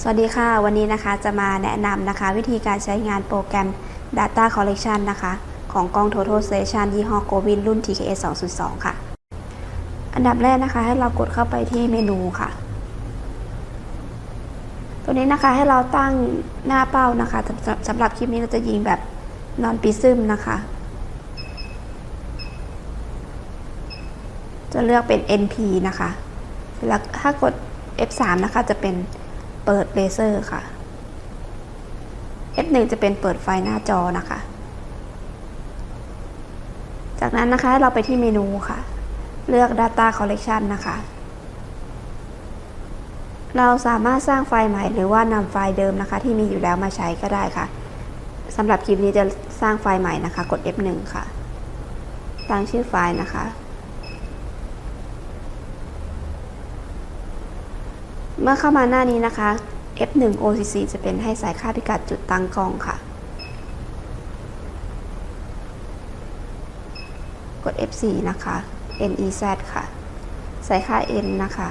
สวัสดีค่ะ วันนี้นะคะจะมาแนะนำนะคะ วิธีการใช้งานโปรแกรม Data Collection นะคะ ของกล้อง Total Station ยี่ห้อ Govin รุ่น TKS 202 ค่ะ อันดับแรกนะคะ ให้เรากดเข้าไปที่เมนูค่ะ ตัวนี้นะคะให้เราตั้งหน้าเป้านะคะสำสำสำหรับคลิปนี้เราจะยิงแบบนอนปีซึมนะคะ จะเลือกเป็น NP นะคะแล้วถ้ากด F3 นะคะจะเป็น เปิดเลเซอร์ค่ะ F1 จะเป็นเปิดไฟหน้าจอนะคะ จากนั้นนะคะเราไปที่เมนูค่ะ เลือก Data Collection นะคะ เราสามารถสร้างไฟล์ใหม่หรือว่านำไฟล์เดิมนะคะ ที่มีอยู่แล้วมาใช้ก็ได้ค่ะสำหรับคลิปนี้จะสร้างไฟล์ใหม่นะคะ กด F1 ค่ะ ตั้งชื่อไฟล์นะคะ เมื่อเข้ามาหน้านี้นะคะ F1 OCC จะเป็นให้ใส่ค่าพิกัดจุดตั้งกล้องค่ะ กด F4 นะคะ NEZ ค่ะ ใส่ค่า N นะคะ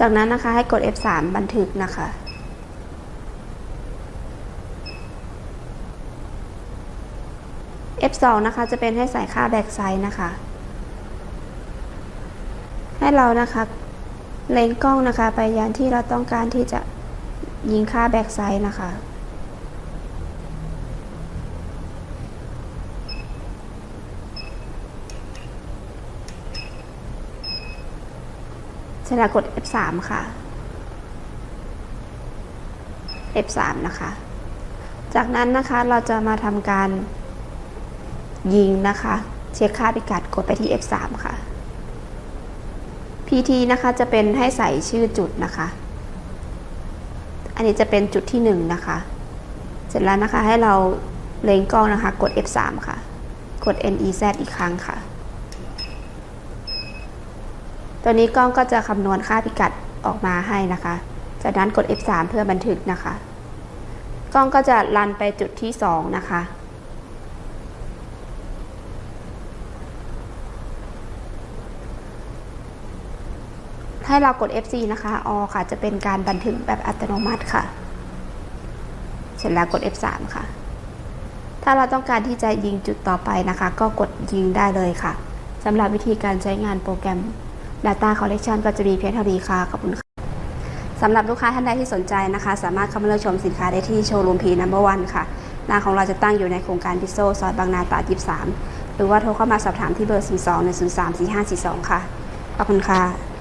จากนั้นนะคะให้กด F3 บันทึกนะคะ F2 นะคะจะเป็นให้ใส่ค่าแบ็กไซด์นะคะ ให้เรานะคะเล็งกล้องนะคะ ไปยันที่เราต้องการที่จะยิงค่าแบ็กไซด์นะคะ ร็จแล้วกด F3 ค่ะ F3 นะคะ จากนั้นนะคะเราจะมาทำการยิงนะคะ เช็คค่าพิกัดกดไปที่ F3 ค่ะ PT นะคะจะเป็นให้ใส่ชื่อจุดนะคะ อันนี้จะเป็นจุดที่ 1 นะคะ เสร็จแล้วนะคะให้เราเล็งกล้องนะคะ กด F3 ค่ะ กด NEZ อีกครั้งค่ะ ตัวนี้กล้องก็จะคำนวณค่าพิกัดออกมาให้นะคะ จากนั้นกด F3 เพื่อบันทึกนะคะ กล้องก็จะรันไปจุดที่ 2 นะคะ ให้เรากด F4 นะคะออค่ะ จะเป็นการบันทึกแบบอัตโนมัติค่ะ เสร็จแล้วกด F3 ค่ะ ถ้าเราต้องการที่จะยิงจุดต่อไปนะคะ ก็กดยิงได้เลยค่ะสำหรับวิธีการใช้งานโปรแกรม Data Collection ก็จะมีเพียงเท่านี้ค่ะ ขอบคุณค่ะสำหรับลูกค้าท่านใดที่สนใจนะคะ สามารถเข้ามาเลือกชมสินค้าได้ที่โชว์รูมพีนัมเบอร์วันค่ะร้านของเราจะตั้งอยู่ในโครงการพิโซซอยบางนาตราด23 หรือว่าโทรเข้ามาสอบถามที่เบอร์42 1 0 3 4 5 4 2 ค่ะ ขอบคุณค่ะ